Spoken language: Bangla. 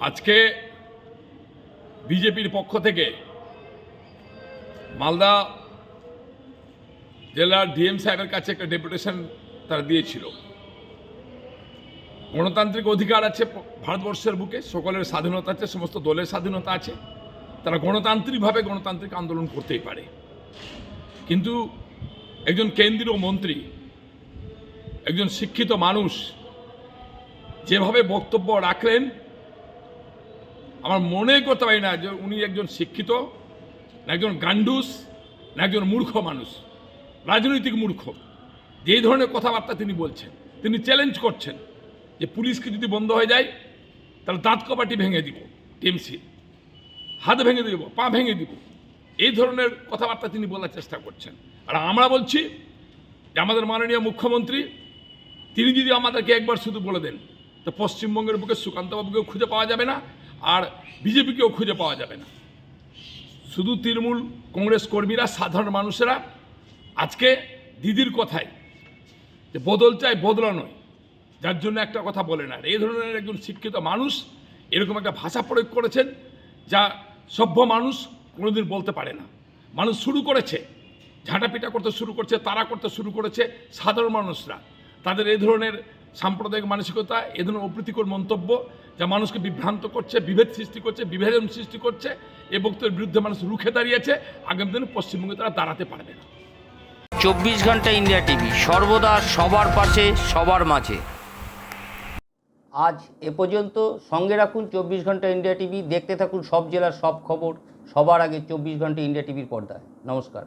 আজকে বিজেপির পক্ষ থেকে মালদা জেলার ডিএম সাহেবের কাছে একটা ডেপুটেশন তারা দিয়েছিল। গণতান্ত্রিক অধিকার আছে ভারতবর্ষের বুকে, সকলের স্বাধীনতা আছে, সমস্ত দলের স্বাধীনতা আছে। তারা গণতান্ত্রিকভাবে গণতান্ত্রিক আন্দোলন করতেই পারে। কিন্তু একজন কেন্দ্রীয় মন্ত্রী, একজন শিক্ষিত মানুষ যেভাবে বক্তব্য রাখলেন আমার মনে করতে পারি না যে উনি একজন শিক্ষিত একজন গান্ডুস, না একজন মূর্খ মানুষ, রাজনৈতিক মূর্খ। যে এই ধরনের কথাবার্তা তিনি বলছেন, তিনি চ্যালেঞ্জ করছেন যে পুলিশকে যদি বন্ধ হয়ে যায়, তাহলে দাঁত কপাটি ভেঙে দিব, টিএমসি। হাত ভেঙে দিব, পা ভেঙে দিব। এই ধরনের কথাবার্তা তিনি বলার চেষ্টা করছেন। আর আমরা বলছি যে আমাদের মাননীয় মুখ্যমন্ত্রী, তিনি যদি আমাদেরকে একবার শুধু বলে দেন, তো পশ্চিমবঙ্গের বুকে সুকান্তবাবুকেও খুঁজে পাওয়া যাবে না আর বিজেপিকেও খুঁজে পাওয়া যাবে না। শুধু তৃণমূল কংগ্রেস কর্মীরা, সাধারণ মানুষেরা। আজকে দিদির কথায় যে বদল চাই বদলা নয়। যার জন্য একটা কথা বলে না। এই ধরনের একজন শিক্ষিত মানুষ এরকম একটা ভাষা প্রয়োগ করেছেন, যা সভ্য মানুষ কোনোদিন বলতে পারে না। মানুষ শুরু করেছে, ঝাঁটাপিটা করতে শুরু করছে, তারা করতে শুরু করেছে সাধারণ মানুষরা। তাদের এই ধরনের সাম্প্রদায়িক মানসিকতা এ ধরনের অপ্রীতিকর মন্তব্য যা মানুষকে বিভ্রান্ত করছে বিভেদ সৃষ্টি করছে বিভেদন সৃষ্টি করছে এ বক্তব্যের বিরুদ্ধে মানুষ রুখে দাঁড়িয়েছে। আগামী দিনে পশ্চিমবঙ্গে তারা দাঁড়াতে পারবে না। চব্বিশ ঘণ্টা ইন্ডিয়া টিভি সর্বদা সবার পাশে সবার মাঝে। আজ এ পর্যন্ত সঙ্গে রাখুন চব্বিশ ঘণ্টা ইন্ডিয়া টিভি দেখতে থাকুন সব জেলার সব খবর সবার আগে চব্বিশ ঘণ্টা ইন্ডিয়া টিভির পর্দায়। নমস্কার।